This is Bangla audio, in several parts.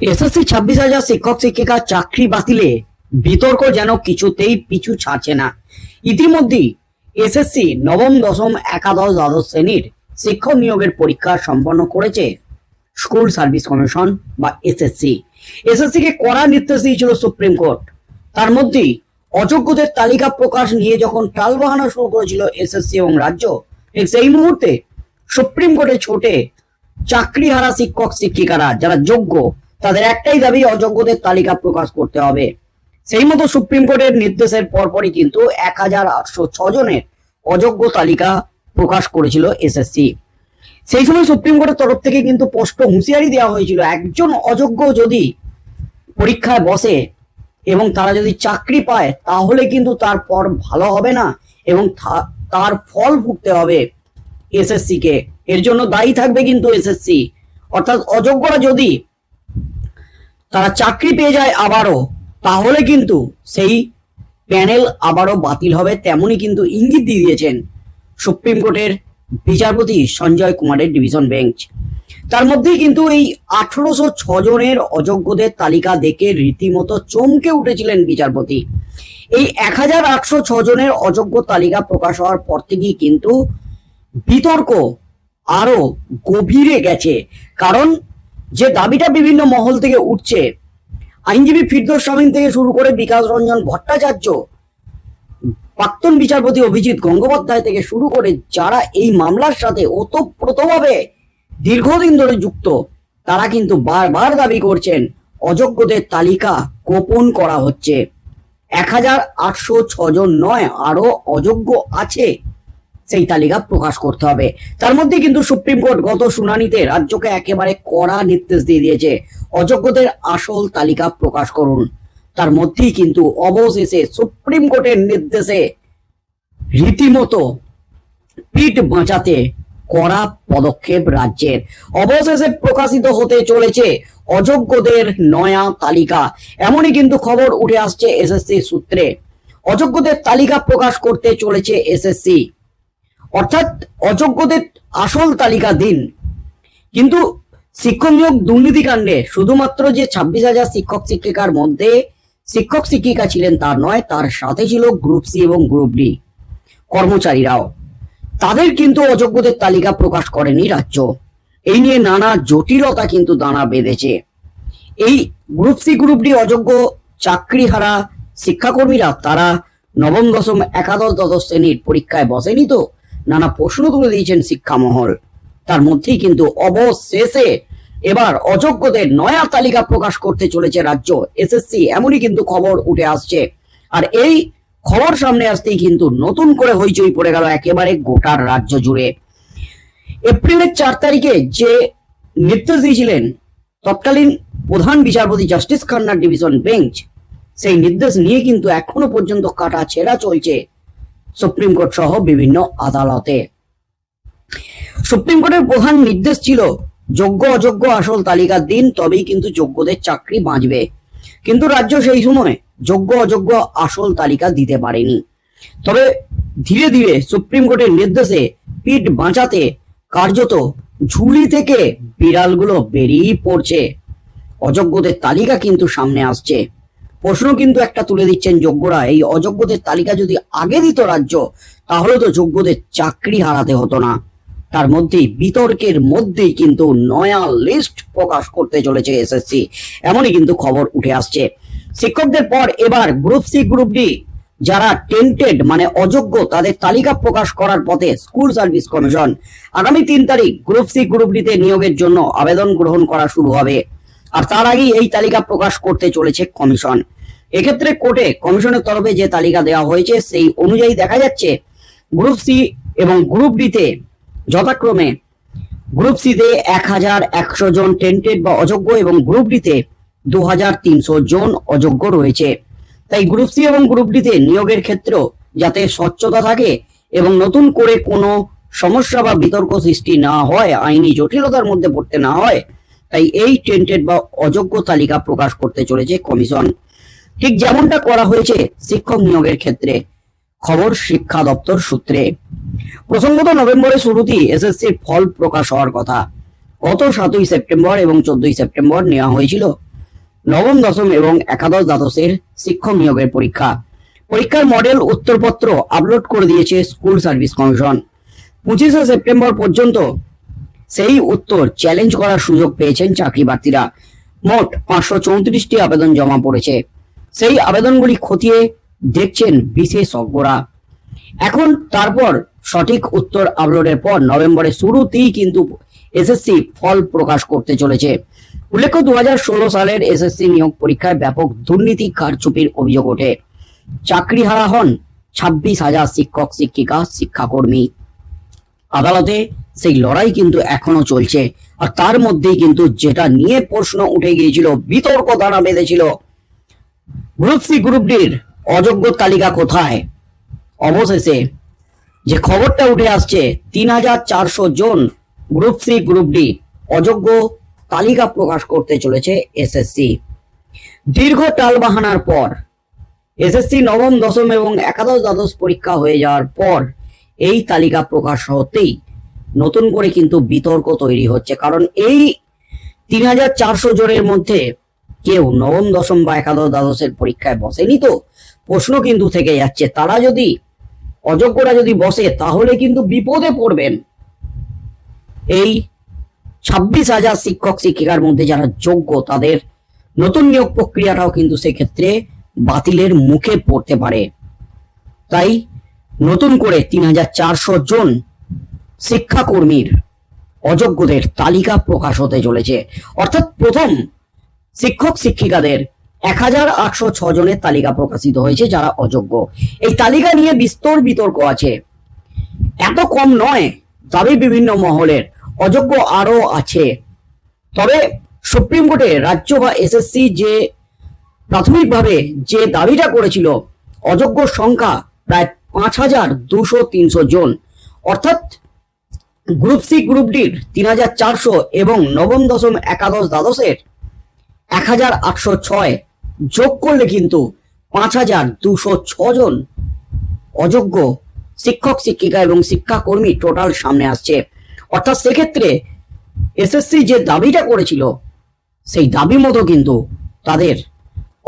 এসএসসি ছাব্বিশ হাজার শিক্ষক শিক্ষিকার চাকরি বাতিলে বিতর্ক যেন কিছুতেই পিছু ছাড়ছে না। ইতিমধ্যেই এসএসসি নবম, দশম, একাদশ, দ্বাদশ শ্রেণির শিক্ষক নিয়োগের পরীক্ষা সম্পন্ন করেছে স্কুল সার্ভিস কমিশন বা এসএসসি। এসএসসি কে কড়া নির্দেশ দিয়েছিল সুপ্রিম কোর্ট। তার মধ্যেই অযোগ্যদের তালিকা প্রকাশ নিয়ে যখন টালবাহানা শুরু করেছিল এসএসসি এবং রাজ্য সেই মুহূর্তে সুপ্রিম কোর্টে ছোটে চাকরিহারা শিক্ষক শিক্ষিকারা যারা যোগ্য তাদের একটাই দাবি, অযোগ্যদের তালিকা প্রকাশ করতে হবে। সেই মতো সুপ্রিম কোর্টের নির্দেশের পরপরই কিন্তু এক হাজার আটশো জনের অযোগ্য তালিকা প্রকাশ করেছিল এসএসসি। সেই সময় সুপ্রিম কোর্টের তরফ থেকে কিন্তু স্পষ্ট হুঁশিয়ারি দেওয়া হয়েছিল, একজন অযোগ্য যদি পরীক্ষায় বসে এবং তারা যদি চাকরি পায়, তাহলে কিন্তু তার পর ভালো হবে না এবং তার ফল ভুগতে হবে এসএসসি কে এর জন্য দায়ী থাকবে কিন্তু এসএসসি। অর্থাৎ অযোগ্যরা যদি তারা চাকরি পেয়ে যায় আবারও, তাহলে কিন্তু সেই প্যানেল আবারও বাতিল হবে, তেমনই কিন্তু ইঙ্গিত দিয়ে দিয়েছেন সুপ্রিম কোর্টের বিচারপতি সঞ্জয় কুমারের ডিভিশন বেঞ্চ। তার মধ্যেই কিন্তু এই আঠারোশো জনের অযোগ্যদের তালিকা দেখে রীতিমতো চমকে উঠেছিলেন বিচারপতি। এই এক হাজার আটশো জনের অযোগ্য তালিকা প্রকাশ হওয়ার পর থেকেই কিন্তু বিতর্ক আরও গভীরে গেছে, কারণ যে দাবিটা বিভিন্ন মহল থেকে উঠছে, আইনজীবী ফিরদোস শামীম থেকে শুরু করে বিকাশ রঞ্জন ভট্টাচার্য, প্রাক্তন বিচারপতি অভিজিৎ গঙ্গোপাধ্যায় থেকে শুরু করে যারা এই মামলার সাথে ওতপ্রোতভাবে দীর্ঘদিন ধরে যুক্ত, তারা কিন্তু বারবার দাবি করছেন, অযোগ্যদের তালিকা গোপন করা হচ্ছে। এক হাজার আটশো ছজন নয়, আরও অযোগ্য আছে। সেই তালিকা প্রকাশ করতে হবে। তার মধ্যে কিন্তু সুপ্রিম কোর্ট গত শুনানিতে রাজ্যকে একেবারে কড়া নির্দেশ দিয়ে দিয়েছে। অযোগ্যদের আসল তালিকা প্রকাশ করুন। তার মধ্যেই কিন্তু অবশেষে সুপ্রিম কোর্টের নির্দেশে রীতিমতো পিঠ বাঁচাতে কড়া পদক্ষেপ রাজ্যের। অবশেষে প্রকাশিত হতে চলেছে অযোগ্যদের নয়া তালিকা। এমনই কিন্তু খবর উঠে আসছে এসএসসি সূত্রে। অযোগ্যদের তালিকা প্রকাশ করতে চলেছে এসএসসি। অর্থাৎ অযোগ্যদের আসল তালিকা দিন। কিন্তু শিক্ষক নিয়োগ দুর্নীতিকাণ্ডে শুধুমাত্র যে ছাব্বিশ হাজার শিক্ষক শিক্ষিকার মধ্যে শিক্ষক শিক্ষিকা ছিলেন তার নয়, তার সাথে ছিল গ্রুপ সি এবং গ্রুপ ডি কর্মচারীরাও। তাদের কিন্তু অযোগ্যদের তালিকা প্রকাশ করেনি রাজ্য। এই নিয়ে নানা জটিলতা কিন্তু দানা বেঁধেছে। এই গ্রুপ সি গ্রুপ ডি অযোগ্য চাকরিহারা শিক্ষাকর্মীরা, তারা নবম, দশম, একাদশ, দ্বাদশ শ্রেণির পরীক্ষায় বসেনি তো? নানা প্রশ্ন তুলে দিয়েছেন শিক্ষামহল। তার মধ্যেই কিন্তু অবশেষে এবার অযোগ্যদের নয়া তালিকা প্রকাশ করতে চলেছে রাজ্য এসএসসি, এমনই কিন্তু খবর উঠে আসছে। আর এই খবর সামনে আসতেই কিন্তু নতুন করে হইচই পড়ে গেল একেবারে গোটার রাজ্য জুড়ে। এপ্রিলের চার তারিখে যে নির্দেশ দিয়েছিলেন তৎকালীন প্রধান বিচারপতি জাস্টিস খান্নার ডিভিশন বেঞ্চ, সেই নির্দেশ নিয়ে কিন্তু এখনও পর্যন্ত কাটা ছেঁড়া চলছে। সুপ্রিম কোর্ট সহ বিভিন্ন আদালতে। সুপ্রিম কোর্টের প্রধান নির্দেশ ছিল, যোগ্য অযোগ্য আসল তালিকা দিন, তবেই কিন্তু যোগ্যদের চাকরি বাঁচবে। কিন্তু রাজ্য সেই সময় যোগ্য অযোগ্য আসল তালিকা দিতে পারেনি। তবে ধীরে ধীরে সুপ্রিম কোর্টের নির্দেশে পিঠ বাঁচাতে কার্যত ঝুলি থেকে বিড়ালগুলো বেরিয়ে পড়ছে। অযোগ্যদের তালিকা কিন্তু সামনে আসছে। প্রশ্ন কিন্তু একটা তুলে দিচ্ছেন যোগ্যরা, এই অযোগ্যদের তালিকা যদি আগে দিত রাজ্য, তাহলে তো যোগ্যদের চাকরি হারাতে হতো না। তার মধ্যেই বিতর্কের মধ্যেই কিন্তু নয়া লিস্ট প্রকাশ করতে চলেছে এসএসসি এমনই কিন্তু খবর উঠে আসছে। শিক্ষকদের পর এবার গ্রুপ সি গ্রুপ ডি যারা টেন্টেড মানে অযোগ্য, তাদের তালিকা প্রকাশ করার পথে স্কুল সার্ভিস কমিশন আগামী তিন তারিখ গ্রুপ সি গ্রুপ ডিতে নিয়োগের জন্য আবেদন গ্রহণ করা শুরু হবে। আর তার আগেই এই তালিকা প্রকাশ করতে চলেছে কমিশন এক্ষেত্রে কোর্টে কমিশনের তরফে যে তালিকা দেওয়া হয়েছে, সেই অনুযায়ী দেখা যাচ্ছে গ্রুপ সি এবং গ্রুপ ডিতে যথাক্রমে গ্রুপ সিতে এক হাজার একশো জন টেন্টেড বা অযোগ্য এবং গ্রুপ ডিতে দু হাজার তিনশো জন অযোগ্য রয়েছে। তাই গ্রুপ সি এবং গ্রুপ ডিতে নিয়োগের ক্ষেত্রেও যাতে স্বচ্ছতা থাকে এবং নতুন করে কোনো সমস্যা বা বিতর্ক সৃষ্টি না হয়, আইনি জটিলতার মধ্যে পড়তে না হয়, তাই এই টেন্টেড বা অযোগ্য তালিকা প্রকাশ করতে চলেছে কমিশন। ঠিক যেমনটা করা হয়েছে শিক্ষক নিয়োগের ক্ষেত্রে। খবর শিক্ষা দপ্তর সূত্রে। প্রসঙ্গত নভেম্বরের শুরুতেই এসএসসির ফল প্রকাশ হওয়ার কথা। গত সাতই সেপ্টেম্বর এবং চোদ্দই সেপ্টেম্বর নেওয়া হয়েছিল। নবম, দশম এবং একাদশ দ্বাদশের শিক্ষক নিয়োগের পরীক্ষা। পরীক্ষার মডেল উত্তরপত্র আপলোড করে দিয়েছে স্কুল সার্ভিস কমিশন। পঁচিশে সেপ্টেম্বর পর্যন্ত সেই উত্তর চ্যালেঞ্জ করার সুযোগ পেয়েছেন চাকরি প্রার্থীরা মোট পাঁচশো চৌত্রিশটি আবেদন জমা পড়েছে। সেই আবেদনগুলি খতিয়ে দেখছেন বিশেষজ্ঞরা। এখন তারপর সঠিক উত্তর আপলোডের পর নভেম্বরের শুরুতেই কিন্তু এসএসসি ফল প্রকাশ করতে চলেছে। উল্লেখ্য দু সালের এসএসসি নিয়োগ পরীক্ষায় ব্যাপক দুর্নীতি, কারচুপির অভিযোগ ওঠে। চাকরি হারা হন ছাব্বিশ হাজার শিক্ষক, শিক্ষিকা, শিক্ষাকর্মী। আদালতে সেই লড়াই কিন্তু এখনও চলছে। আর তার মধ্যেই কিন্তু যেটা নিয়ে প্রশ্ন উঠে গিয়েছিল, বিতর্ক দানা বেঁধেছিল। গ্রুপ সি গ্রুপ ডির অযোগ্য তালিকা কোথায়? অবশেষে যে খবরটা উঠে আসছে, তিন হাজার চারশো জন গ্রুপ সি, গ্রুপ ডি অযোগ্য তালিকা প্রকাশ করতে চলেছে এসএসসি। দীর্ঘ টালবাহানার পর, এসএসসি নবম, দশম এবং একাদশ দ্বাদশ পরীক্ষা হয়ে যাওয়ার পর এই তালিকা প্রকাশ হতেই নতুন করে কিন্তু বিতর্ক তৈরি হচ্ছে। কারণ এই তিন হাজার চারশো জনের মধ্যে কেউ নবম, দশম বা একাদশ দ্বাদশের পরীক্ষায় বসেনি তো? প্রশ্ন কিন্তু থেকে যাচ্ছে, তারা যদি, অযোগ্যরা যদি বসে, তাহলে কিন্তু বিপদে পড়বেন। এই ছাব্বিশ হাজার শিক্ষক, শিক্ষিকার মধ্যে যারা যোগ্য, তাদের নতুন নিয়োগ প্রক্রিয়াটাও কিন্তু সেক্ষেত্রে বাতিলের মুখে পড়তে পারে। তাই নতুন করে তিন হাজার চারশো জন শিক্ষাকর্মীর অযোগ্যদের তালিকা প্রকাশ হতে চলেছে। অর্থাৎ প্রথম শিক্ষক শিক্ষিকাদের এক হাজার আটশো জনের তালিকা প্রকাশিত হয়েছে যারা অযোগ্য। এই তালিকা নিয়ে বিস্তর বিতর্ক আছে। এত কম নয়, দাবি বিভিন্ন মহলের। অযোগ্য আরও আছে। তবে সুপ্রিম কোর্টে রাজ্য বা এসএসসি যে প্রাথমিকভাবে যে দাবিটা করেছিল, অযোগ্য সংখ্যা প্রায় পাঁচ হাজার দুশো তিনশো জন। অর্থাৎ গ্রুপ সি গ্রুপ ডির তিন হাজার চারশো এবং নবম দশম একাদশ দ্বাদশের এক হাজার আটশো ছয় যোগ করলে কিন্তু পাঁচ হাজার দুশো জন অযোগ্য শিক্ষক, শিক্ষিকা এবং শিক্ষাকর্মী টোটাল সামনে আসছে। অর্থাৎ সেক্ষেত্রে এসএসসি যে দাবিটা করেছিল, সেই দাবি মতো কিন্তু তাদের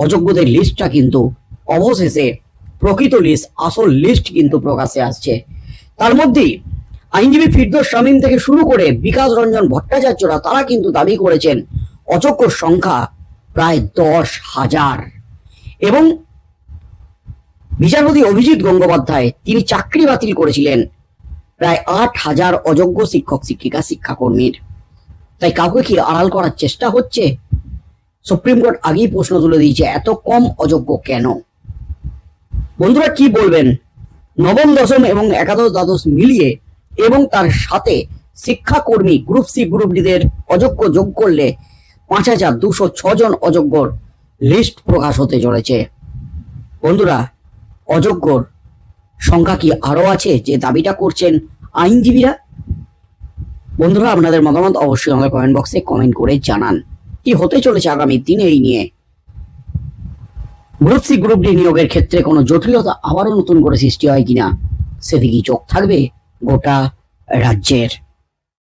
অযোগ্যদের লিস্টটা কিন্তু অবশেষে প্রকৃত লিস্ট আসল লিস্ট কিন্তু প্রকাশ্যে আসছে। তার মধ্যেই আইনজীবী ফিরদোস শামীম থেকে শুরু করে বিকাশ রঞ্জন ভট্টাচার্যরা তারা কিন্তু দাবি করেছেন অযোগ্য সংখ্যা প্রায় দশ হাজার। এবং বিচারপতি অভিজিৎ গঙ্গোপাধ্যায়, তিনি চাকরি বাতিল করেছিলেন প্রায় আট হাজার অযোগ্য শিক্ষক, শিক্ষিকা, শিক্ষাকর্মীর। তাই কাউকে কি আড়াল করার চেষ্টা হচ্ছে? সুপ্রিম কোর্ট আগেই প্রশ্ন তুলে দিয়েছে, এত কম অযোগ্য কেন? বন্ধুরা, কি বলবেন? নবম, দশম এবং একাদশ, দ্বাদশ মিলিয়ে এবং তার সাথে শিক্ষাকর্মী, গ্রুপ সি, গ্রুপ ডিদের অযোগ্য যোগ করলে পাঁচ হাজার দুশো জন অযোগ্যর লিস্ট প্রকাশ হতে চলেছে। বন্ধুরা, অযোগ্যর সংখ্যা কি আরও আছে যে দাবিটা করছেন আইনজীবীরা? বন্ধুরা, আপনাদের মতামত অবশ্যই আমাদের কমেন্ট বক্সে কমেন্ট করে জানান। কি হতে চলেছে আগামী দিনে এই নিয়ে? গ্রুপ সি, গ্রুপ ডি নিয়োগের ক্ষেত্রে কোনো জটিলতা আবারও নতুন করে সৃষ্টি হয় কিনা? সেদিকেই চোখ থাকবে গোটা রাজ্যের।